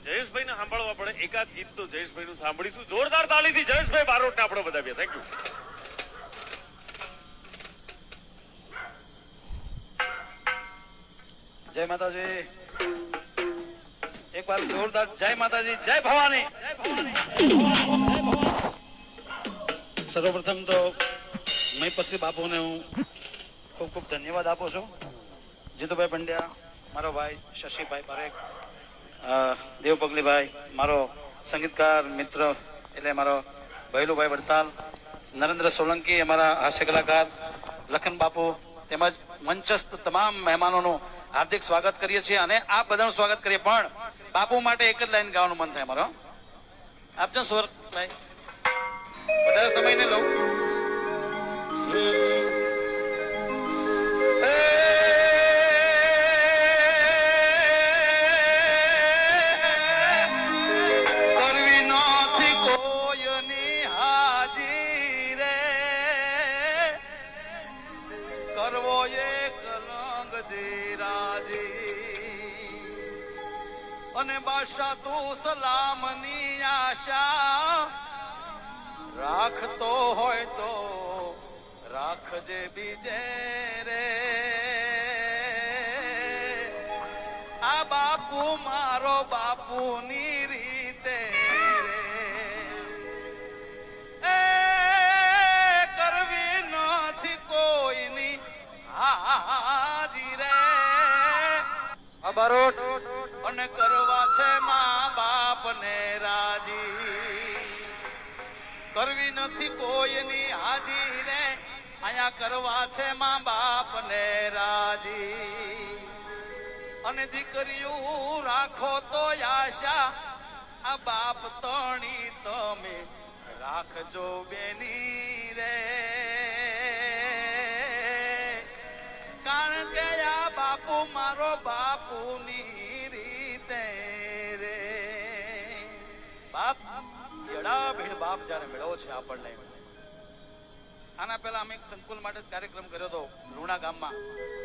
જયેશભાઈ ને સાંભળવા પડે. એકાદ ગીત તો જયેશભાઈ નું સાંભળીશું. જોરદાર તાળીથી જયેશભાઈ બારોટ ને આપણે વધાવીએ થેન્ક યુ જય માતાજી. એક વાર જોરદાર જય માતાજી, જય ભવાની. સર્વપ્રથમ તો મહીપસી બાપુને હું ખૂબ ખૂબ ધન્યવાદ આપું છું. જીતુભાઈ પંડ્યા, મારો ભાઈ શશીભાઈ પારેખ દેવ પગલીભાઈ, મારો સંગીતકાર, મિત્ર એટલે મારો ભૈલુભાઈ વડતાલ, નરેન્દ્ર સોલંકી, અમારા હાસ્ય કલાકાર, લખન બાપુ તેમજ મંચસ્થ તમામ મહેમાનોનું હાર્દિક સ્વાગત કરીએ છીએ અને આપ બધાનું સ્વાગત કરીએ. પણ બાપુ માટે એક જ લાઈન ગાવાનું મન થાય મારો. આપજો સ્વર વધારે સમય ને લઉં અને બાદશાહ તું સલામની આશા રાખતો હોય તો રાખજે બીજે રે. આ બાપુ મારો બાપુની રીતે એ કરવી નથી કોઈની હાજી રે. અબારોટ અને કરવા છે મા બાપ ને રાજી. કરવી નથી કોઈની હાજી રે અહીંયા કરવા છે મા બાપ ને રાજી. અને દીકરીઓ રાખો તો આશા. આ બાપ તણી તમે રાખજો બેની રે. કારણ કે આ બાપુ મારો બાપુની એડા ભીડ બાપ જ્યારે મેળવો છે આપણને. આના પહેલા અમે એક સંકુલ માટે જ કાર્યક્રમ કર્યો હતો, લુણા ગામમાં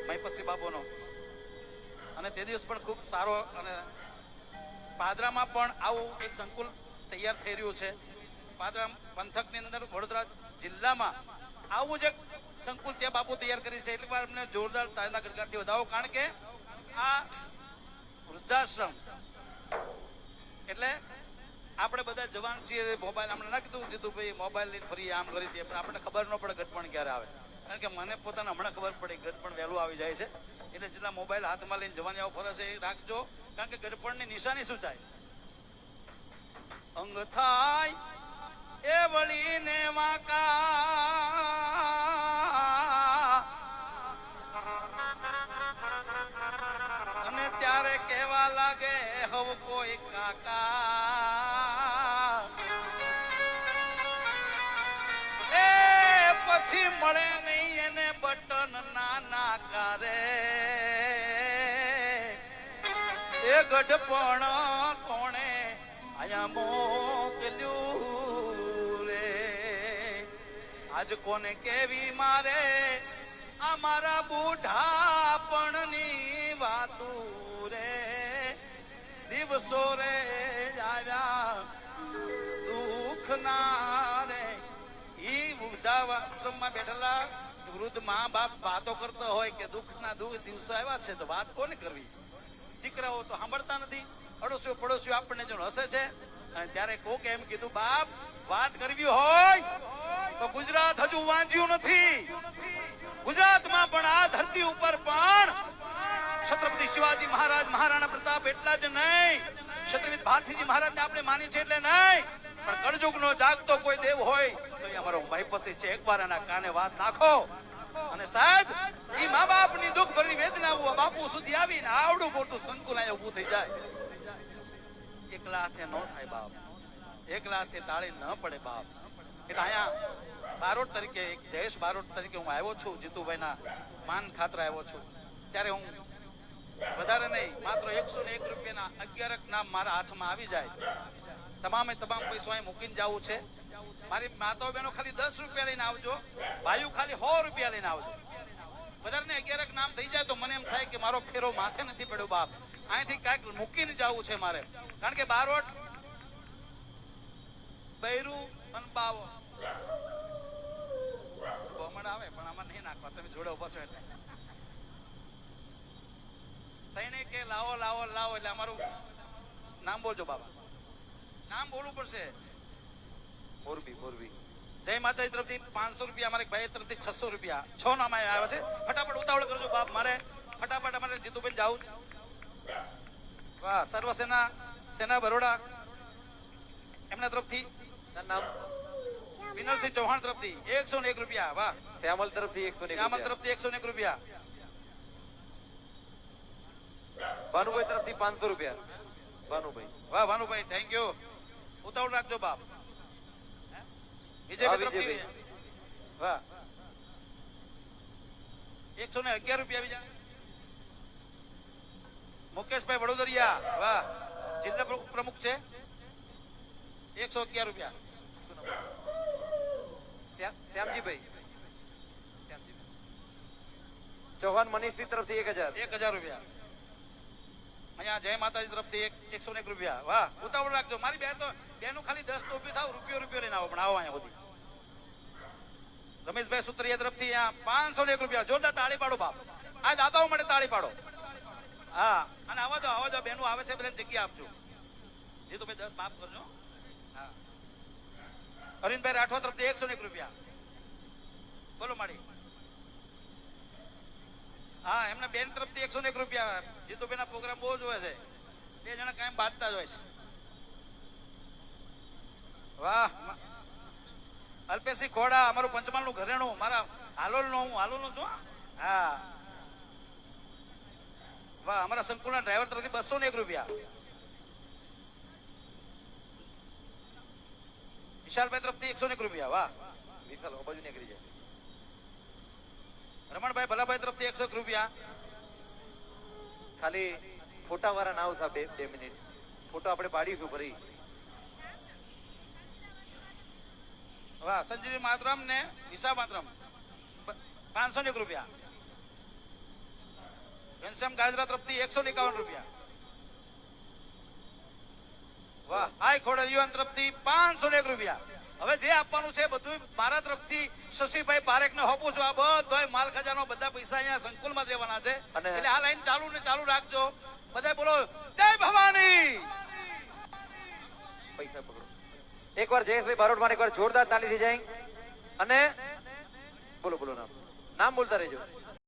મહીપસી બાપુનો. અને તે દિવસ પણ ખૂબ સારો અને પાદરામાં પણ આવું એક સંકુલ તૈયાર થઈ રહ્યું છે. પાદરા પંથકની અંદર વડોદરા જિલ્લામાં આવું જ એક સંકુલ ત્યાં બાપુ તૈયાર કરી છે. એટલી વાર અમને જોરદાર તાજના ગડગડાટથી વધાવો. કારણ કે આ વૃદ્ધાશ્રમ એટલે આપણે બધા જવાન છીએ મોબાઈલ આપણે ના કીધું દીધું ભાઈ, મોબાઈલ લઈને ફરી આમ કરી દઈએ. પણ આપણને ખબર ન પડે ગટપણ ક્યારે આવે. કારણ કે મને પોતાને હમણાં ખબર પડી ગટપણ વહેલું આવી જાય છે. એટલે જેટલા મોબાઈલ હાથમાં લઈને જવાની આવો છે, એ રાખજો. કારણ કે ગટપણની નિશાની શું થાય? અંગ થાય એ વળીને વાંકા. ત્યારે કેવા લાગે, હવ કોઈ કાકા. પછી મળે નહીં એને બટન ના ના કરે. એ ગઢપણ કોણે આયા મોકલ્યું રે? આજ કોને કેવી મારે? આ મારા બુઢાપણ બુઢાપણની વાતુ રે. દિવસો રે આવ્યા દુઃખ ના વૃદ્ધાશ્રમમાં બેઠેલા વૃદ્ધ મા બાપ વાતો કરતો હોય કે દુઃખ ના દુઃખ દિવસો આવ્યા છે તો વાત કોને કરવી? દીકરાઓ તો સાંભળતા નથી. અડોશીઓ પડોશીઓ આપણને જો હસે છે. અને ત્યારે કોક એમ કીધું, બાપ, વાત કરવી હોય તો ગુજરાત હજુ વાંચ્યું નથી. ગુજરાતમાં પણ આ ધરતી ઉપર પણ છત્રપતિ શિવાજી મહારાજ, મહારાણા પ્રતાપ એટલા જ નહીં. છત્રપતિ ભારતીજી મહારાજ આપણે માની છે એટલે નહીં. પણ કળજુગનો જાગતો કોઈ દેવ હોય એ અમારો ભાઈપતિ છે, એકવાર એના કાને વાત નાખો. અને સાહેબ મા બાપની દુઃખ ભરી વેદના બાપુ સુધી આવીને આવડું મોટું સંકુલ અહીંયા ઊભું થઈ જાય. એકલા હાથે ન થાય બાપ. એકલા હાથે તાળી ન પડે બાપ. એટલે અહીંયા બારોટ તરીકે, એક જયેશ બારોટ તરીકે હું આવ્યો છું, જીતુભાઈના માન ખાતર આવ્યો છું. ત્યારે હું વધારે નહીં, માત્ર એકસો ને એક રૂપિયાના અગિયારક નામ મારા હાથમાં આવી જાય. તમામે તમામ પૈસો અહીં મૂકીને જવું છે. મારી માતાઓ બહેનો ખાલી દસ રૂપિયા લઈને આવજો, ભાઈઓ ખાલી સો રૂપિયા લઈને આવજો. બધાને ને અગિયારક નામ થઈ જાય તો મને એમ થાય કે મારો ફેરો માથે નથી પડ્યો બાપ. અહીંથી કાંઈક મૂકીને જવું છે મારે. કારણ કે બારોટ, બૈરું અને બાવો. બમણ આવે, પણ આમાં નહીં નાખવા. તમે જોડે ઊભા છો એટલે. તઈને કે લાવો લાવો લાવો, એટલે અમારું નામ બોલજો બાબા. નામ બોલવું પડશે. મોરબી મોરબી. જય માતાજી તરફથી પાંચસો રૂપિયા અમારે ભાઈ તરફથી છસો રૂપિયા. છ નામ આવ્યા છે. ફટાફટ ઉતાવળ કરજો બાપ મારે. ફટાફટ અમારે જીતુભાઈ જાવું વાહ સર્વ સેના સેના બરોડા. એમના તરફથી. નામ? વિનલસિંહ ચૌહાણ તરફથી. એકસો ને એક રૂપિયા. વાહ. શ્યામલ તરફથી એકસો શ્યામલ તરફથી એકસો ને એક રૂપિયા. ભાનુભાઈ તરફથી પાંચસો રૂપિયા. ભાનુભાઈ. વાહ ભાનુભાઈ થેન્ક યુ ઉતાવળ રાખજો બાપ વિજયભાઈ હા, તરફથી વિજયભાઈ. વાહ. એકસો ને અગિયાર રૂપિયા બીજા મુકેશભાઈ વડોદરિયા વાહ. જિલ્લા પ્ર- પ્રમુખ છે. એકસો અગિયાર રૂપિયા. શ્યામજીભાઈ. ચૌહાણ મનીષ તરફથી એક હજાર. એક હજાર રૂપિયા. અહીંયા જય માતાજી તરફથી એક એકસો એક રૂપિયા. વાહ, ઉતાવળ રાખજો. મારી બેન તો બેનું ખાલી દસ તો ઊભી થાવ, રૂપિયો રૂપિયો લઈને આવો, પણ આવો અહીંયા સુધી. રમેશભાઈ સુત્રિયા તરફથી અહીંયા પાંચસો ને એક રૂપિયા. જોરદાર તાળી પાડો બાપ. આ દાદાઓ માટે તાળી પાડો. હા, અને આવા દો આવા દો બેનો આવે છે, બધાને જગ્યા આપજો. જે તો ભાઈ દસ માફ કરજો. હા. અરવિંદભાઈ રાઠવા તરફથી એકસો ને એક રૂપિયા. બોલો માડી હા, એમના બેન તરફથી એકસો ને એક રૂપિયા જીતુભાઈ ના પ્રોગ્રામ બહુ જ હોય છે. બે જણા કાયમ બાંધતા જ હોય છે. વાહ અલ્પેશી ખોડા, અમારું પંચમહાલનું ઘરેણું, મારા હાલોલ નો હું હાલોલ નો છું, હા. વાહ, અમારા સંકુલના ડ્રાઈવર તરફથી બસો ને એક રૂપિયા. વિશાલભાઈ તરફથી એકસો ને એક રૂપિયા, વાહ. વિશાલ બાજુ નીકળી જાય. રમણભાઈ, ભલાભાઈ તરફથી એકસો રૂપિયા. ખાલી ફોટા વાળા ના આવતા બે બે મિનિટ. ફોટો આપણે પાડીશું ફરી. વાહ સંજીવી માતરમ ને વિશા માતરમ પાંચસો ને એક રૂપિયા. ઘનશ્યામ ગાજરા તરફથી એકસો ને એકાવન રૂપિયા. વાહ, હાય ખોડલ યુવાન તરફથી પાંચસો ને એક રૂપિયા. હવે જે આપવાનું છે બધું મારા તરફથી શશીભાઈ પારેખ ને હોપું છું. આ બધો માલ ખજાનો બધા પૈસા અહીંયા સંકુલમાં જવાના છે. અને- એટલે આ લાઈન ચાલુ ને ચાલુ રાખજો. બધા બોલો જય ભવાની! પૈસા પકડો. એકવાર જયેશભાઈ માટે એકવાર જોરદાર તાલી થઈ જાય. અને બોલો બોલો નામ. નામ બોલતા રહેજો.